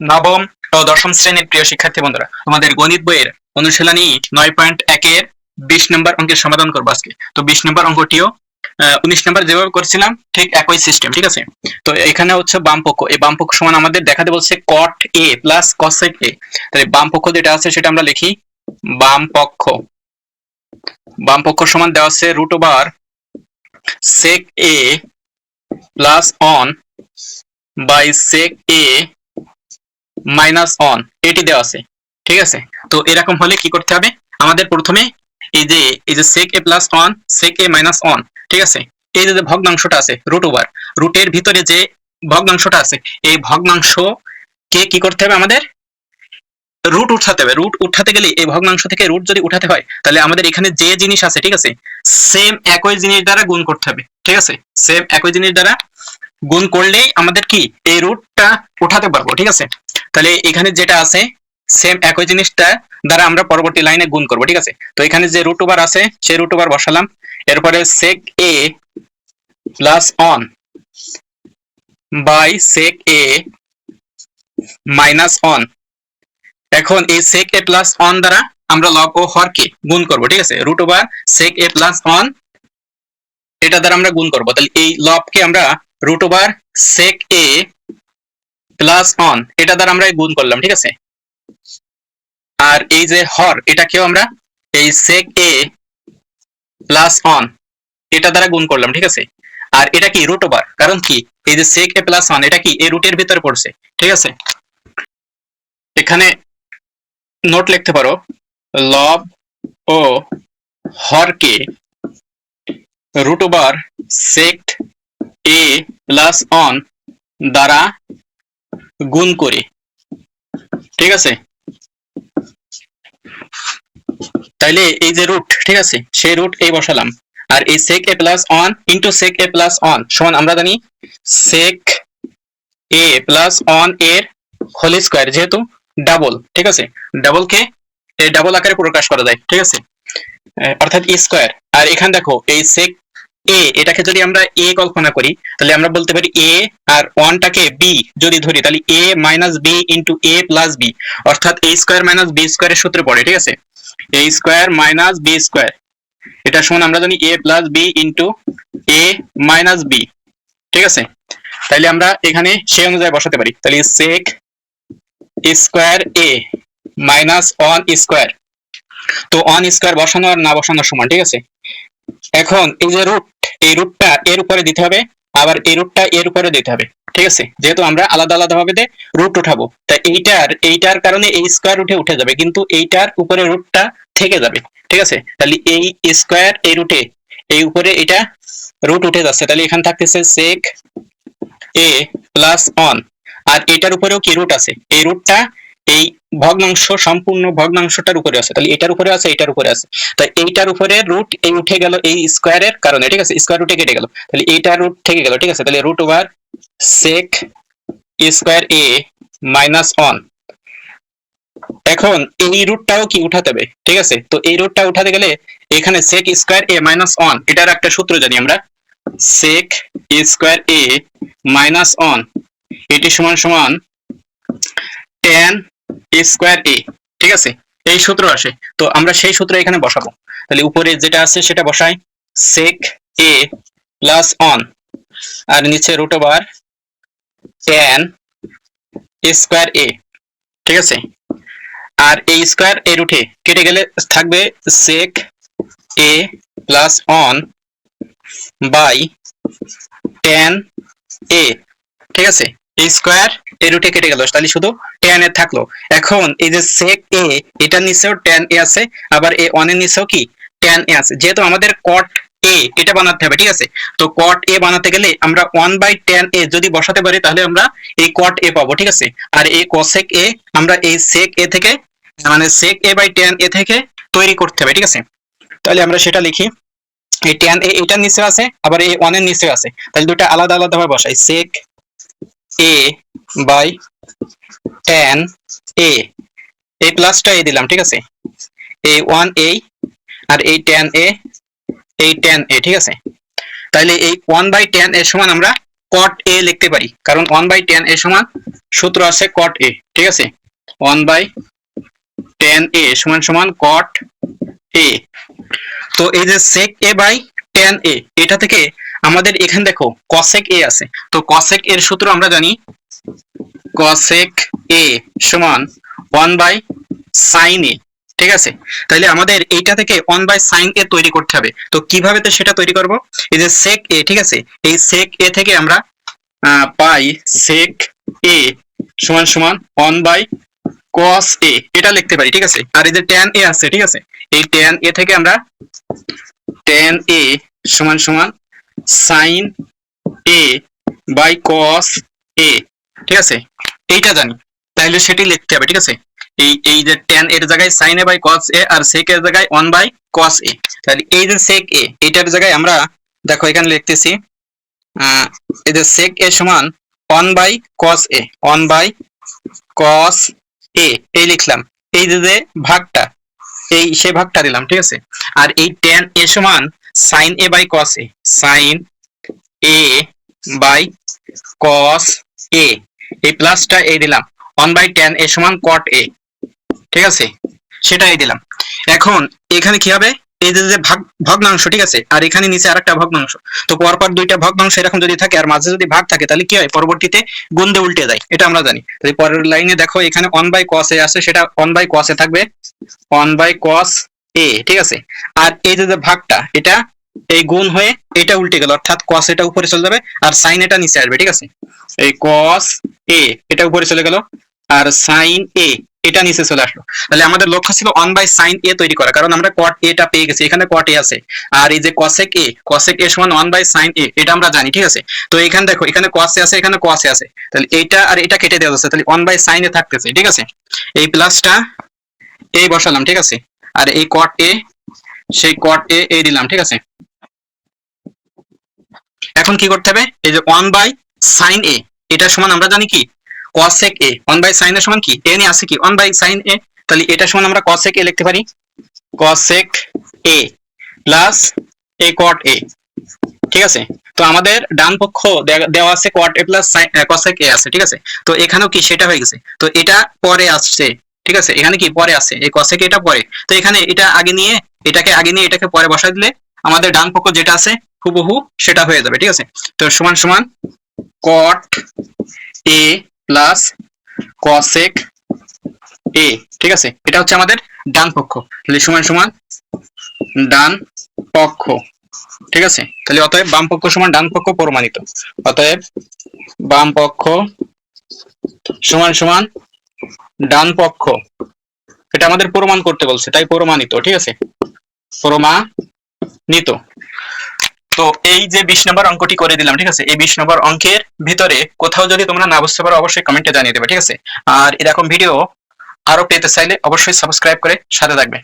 নবম ও দশম শ্রেণির প্রিয় শিক্ষার্থী বন্ধুরা, তোমাদের গণিত বইয়ের অনুশীলনী নয় পয়েন্ট একের বিশ নম্বর অঙ্কের সমাধান করব আজকে। তো বিশ নম্বর অঙ্কটিও উনিশ নম্বর যেভাবে করছিলাম, ঠিক একই সিস্টেম ঠিক আছে? তো এখানে হচ্ছে বাম পক্ষ এই বাম পক্ষ সমান আমাদের দেখাতে বলছে কট এ প্লাস কসেক এ তাহলে বাম পক্ষ যেটা আছে সেটা আমরা লিখি বাম পক্ষ বাম পক্ষ সমান দেওয়া আছে root over sec A plus one by sec A minus one এটি দেওয়া আছে, ঠিক আছে? তো এরকম হলে কি করতে হবে? আমাদের প্রথমে এই যে এই যে sec A plus one sec A minus one ঠিক আছে? এই যে ভগ্নাংশটা আছে রুট ওভার রুটের ভিতরে যে ভগ্নাংশটা আছে, এই ভগ্নাংশ কে কি করতে হবে আমাদের? রুট উঠাতে হবে রুট উঠাতে গেলে এই ভগ্নাংশ থেকে রুট যদি উঠাতে হয়, তাহলে আমাদের এখানে যে জিনিস আছে, ঠিক আছে? সেম একই জিনিস দ্বারা গুণ করতে হবে, ঠিক আছে? সেম একই জিনিস দ্বারা গুণ করলেই আমাদের কি? এই রুটটা উঠাতে পারব, ঠিক আছে? তাহলে এখানে যেটা আছে সেম একই জিনিসটা দ্বারা আমরা পরবর্তী লাইনে গুণ করব, ঠিক আছে? তো এখানে যে রুট ওভার আছে, সেই রুট ওভার বসালাম। এরপরে sec A plus one by sec A minus one এখন এই সেক এ প্লাস অন দ্বারা আমরা লব ও হরকে গুণ করব, ঠিক আছে? Root over sec A plus one এটা দ্বারা আমরা গুণ করব। তাহলে এই লবকে আমরা root over sec A plus one এটা দ্বারা আমরা গুণ করলাম, ঠিক আছে? আর এই যে হর, এটাকেও আমরা এই সেক এ প্লাস অন এটা দ্বারা গুণ করলাম, ঠিক আছে? আর এটা কি? রুট ওভার কারণ কি? এই যে সেক এ প্লাস অন এটা কি? এই রুটের ভিতরে পড়ছে, ঠিক আছে? এখানে নোট লিখতে পারো লব ও হরকে root over sec A plus one দ্বারা গুণ করে। ঠিক আছে? তাইলে এই যে রুট ঠিক আছে? সেই রুট এই বসালাম। আর এই sec A plus one into sec A plus one সমান আমরা জানি সেক এ প্লাস অন এর হোল স্কোয়ার যেহেতু ডাবল ঠিক আছে? ডাবল কে, এই ডাবল আকারে প্রকাশ করা যায়, ঠিক আছে? অর্থাৎ স্কোয়ার আর এখানে দেখো, এই সেক এ এটাকে যদি আমরা এ কল্পনা করি, তাহলে আমরা বলতে পারি এ আর ওয়ানটাকে বি যদি ধরি, তাহলে A minus B into A plus B অর্থাৎ এ স্কোয়ার মাইনাস বি স্কোয়ারের সূত্রে পড়ে, ঠিক আছে? A square minus B square এটা সমান আমরা জানি A plus B into A minus B ঠিক আছে? তাহলে আমরা এখানে সেই অনুযায়ী বসাতে পারি, তাহলে sec square A minus one square তো ওয়ান স্কোয়ার বসানো আর না বসানোর সমান, ঠিক আছে? এখন এই যে রুট এই রুটটা এর উপরে দিতে হবে, আবার এই রুটটা এর উপরে দিতে হবে, ঠিক আছে? যেহেতু আমরা আলাদা আলাদা ভাবে রুট উঠাবো তাই এইটার এইটার কারণে এই স্কোয়ার রুটে উঠে যাবে, কিন্তু এইটার উপরে রুটটা থেকে যাবে, ঠিক আছে? তাহলে এই স্কোয়ার এই রুটে এই উপরে এটা রুট উঠে যাচ্ছে, তাহলে এখানে থাকতেছে সেক এ প্লাস অন আর এটার উপরেও কি রুট আছে? এই রুটটা এই ভগ্নাংশ সম্পূর্ণ ভগ্নাংশটার উপরে আছে। তাহলে এটার উপরে আছে, এটার উপরে আছে। তাই এইটার উপরে রুট এই উঠে গেল এই স্কোয়ারের কারণে, ঠিক আছে? স্কোয়ার রুটে কেটে গেল। তাহলে এইটার রুট থেকে গেল, ঠিক আছে? তাহলে root over sec square A minus one এখন এই রুটটাও কি উঠাতে হবে, ঠিক আছে? তো এই রুটটা উঠাতে গেলে এখানে sec square A minus one এটার একটা সূত্র জানি আমরা। Sec square A minus one এটি সমান সমান টেন স্কোয়ার এ ঠিক আছে? এই সূত্র আসে। তো আমরা সেই সূত্র এখানে বসাবো। তাহলে উপরে যেটা আছে সেটা বসাই। সেক এ প্লাস অন আর নিচে root over tan square A ঠিক আছে? আর এই স্কোয়ার এর উঠে কেটে গেলে থাকবে sec A plus one by tan A ঠিক আছে? এই স্কোয়ার এর রুটে কেটে গেল। তাহলে শুধু টেন এ থাকল। এখন এই যে সেক এ এটার নিচেও টেন এ আছে, আবার এ ওয়ানের নিচেও কি? টেন এ আছে। যেহেতু আমাদের কট এ এটা বানাতে হবে, ঠিক আছে? তো কট এ বানাতে গেলে আমরা ওয়ান বাই টেন এ যদি বসাতে পারি, তাহলে আমরা এই কট এ পাবো, ঠিক আছে? আর এই কসেক এ আমরা এই সেক এ থেকে মানে সেক এ বাই টেন এ থেকে তৈরি করতে হবে, ঠিক আছে? তাহলে আমরা সেটা লিখি। এই টেন এ এটার নিচে আছে, আবার এই ওয়ানের নিচে আছে। তাহলে দুটা আলাদা আলাদা ভাবে বসাই। Sec A by tan A. এই প্লাসটা এ দিলাম, ঠিক আছে? এই ওয়ান এ আর এই টেন এ এই টেন এ ঠিক আছে? তাহলে এই ওয়ান বাই টেন এর সমান আমরা কট এ লিখতে পারি। কারণ ওয়ান বাই টেন এ সমান সূত্র আছে কট এ ঠিক আছে? ওয়ান বাই টেন এ সমান সমান কট এ তো এই যে সেক এ বাই টেন এ এটা থেকে আমাদের এখানে দেখো কসেক এ আছে। তো কসেক এর সূত্র আমরা জানি কসেক এ সমান ওয়ান বাই সাইন এ ঠিক আছে? তাহলে আমাদের এইটা থেকে ওয়ান বাই সাইন এ তৈরি করতে হবে। তো কীভাবে তো সেটা তৈরি করব? এই যে সেক এ ঠিক আছে? এই সেক এ থেকে আমরা পাই সেক এ সমান সমান ওয়ান বাই কস এ এটা লিখতে পারি, ঠিক আছে? আর এই যে ট্যান এ আছে, ঠিক আছে? এই ট্যান এ থেকে আমরা ট্যান এ সমান সমান সাইন এ বাই কস এ ঠিক আছে? এইটা জানি। তাহলে সেটি লিখতে হবে, ঠিক আছে? এই এই যে ট্যান এর জায়গায় সাইন এ বাই কস এ আর সেক এর জায়গায় ওয়ান বাই কস এ তাহলে এই যে সেক এ এটার জায়গায় আমরা দেখো এখানে লিখতেছি এই যে সেক এ সমান one by cos A one by cos A এই লিখলাম। এই যে ভাগটা, এই, সেই ভাগটা দিলাম, ঠিক আছে? আর এই ট্যান এ সমান sine A by cos A sine A by cos A এই প্লাসটা এই দিলাম। ওয়ান বাই টেন এ সমান কট এ ঠিক আছে? সেটা এই দিলাম। এখন এখানে কি হবে? এই যে ভাগ, ভগ্নাংশ, ঠিক আছে? আর এখানে নিচে আরেকটা ভগ্নাংশ। তো পরপর দুইটা ভগ্নাংশ এরকম যদি থাকে, আর মাঝে যদি ভাগ থাকে, তাহলে কি হয়? পরবর্তীতে গুণদে উল্টে যায়। এটা আমরা জানি। তাহলে পরের লাইনে দেখো, এখানে ওয়ান বাই কস এ আছে, সেটা ওয়ান বাই কস এ থাকবে। ওয়ান বাই কস এ ঠিক আছে? আর এই যে ভাগটা, এটা এই গুণ হয়ে এটা উল্টে গেল, অর্থাৎ কস এটা উপরে চলে যাবে আর সাইন এটা নিচে আসবে, ঠিক আছে? এই কস এ এটা উপরে চলে গেল আর সাইন এ এটা নিচে চলে আসলো। তাহলে আমাদের লক্ষ্য ছিল ওয়ান বাই সাইন এ তৈরি করা, কারণ আমরা কট এটা পেয়ে গেছি, এখানে কট এ আছে। আর এই যে কসেক এ কসেক এ সমান ওয়ান বাই সাইন এ এটা আমরা জানি, ঠিক আছে? তো এখানে দেখো, এখানে কস এ আছে, এখানে কস এ আছে। তাহলে এইটা আর এটা কেটে দেওয়া যাচ্ছে, তাহলে ওয়ান বাই সাইন এ থাকতেছে, ঠিক আছে? এই প্লাসটা এই বসালাম, ঠিক আছে? আর এই কট এ সেই কট এ এই দিলাম, ঠিক আছে? এখন কি করতে হবে? এই যে ওয়ান বাই সাইন এ এটা সমান আমরা জানি কি? Cosec A one by sine এর সমান কি? এ নিয়ে আছে কি? ওয়ান বাই সাইন এ তাহলে এটা সমান আমরা কসেক এ লিখতে পারি। কসেক এ প্লাস এ কট এ ঠিক আছে? তো আমাদের ডান পক্ষ দেওয়া আছে কট এ প্লাস কসেক এ আছে, ঠিক আছে? তো এখানেও কি? সেটা হয়ে গেছে। তো এটা পরে আসছে, ঠিক আছে? এখানে কি? পরে আছে এই কসেক এটা পরে। তো এখানে এটা আগে নিয়ে এটাকে আগে নিয়ে এটাকে পরে বসাই দিলে আমাদের ডান পক্ষ যেটা আছে হুবহু সেটা হয়ে যাবে, ঠিক আছে? তো সমান সমান কট এ প্লাস কসেক এ ঠিক আছে? এটা হচ্ছে আমাদের ডান পক্ষ। তাহলে সমান সমান ডান পক্ষ, ঠিক আছে? তাহলে অতএব বাম পক্ষ সমান ডান পক্ষ প্রমাণিত। অতএব বাম পক্ষ সমান সমান ডান পক্ষ এটা আমাদের প্রমাণ করতে বলছে, তাই প্রমাণিত, ঠিক আছে? প্রমাণিত। তো এই যে বিশ নম্বর অঙ্কটি করে দিলাম, ঠিক আছে? এই বিশ নম্বর অঙ্কের ভিতরে কোথাও যদি তোমরা না বুঝতে পারো, অবশ্যই কমেন্টে জানিয়ে দেবে, ঠিক আছে? আর এরকম ভিডিও আরও পেতে চাইলে অবশ্যই সাবস্ক্রাইব করে সাথে থাকবে।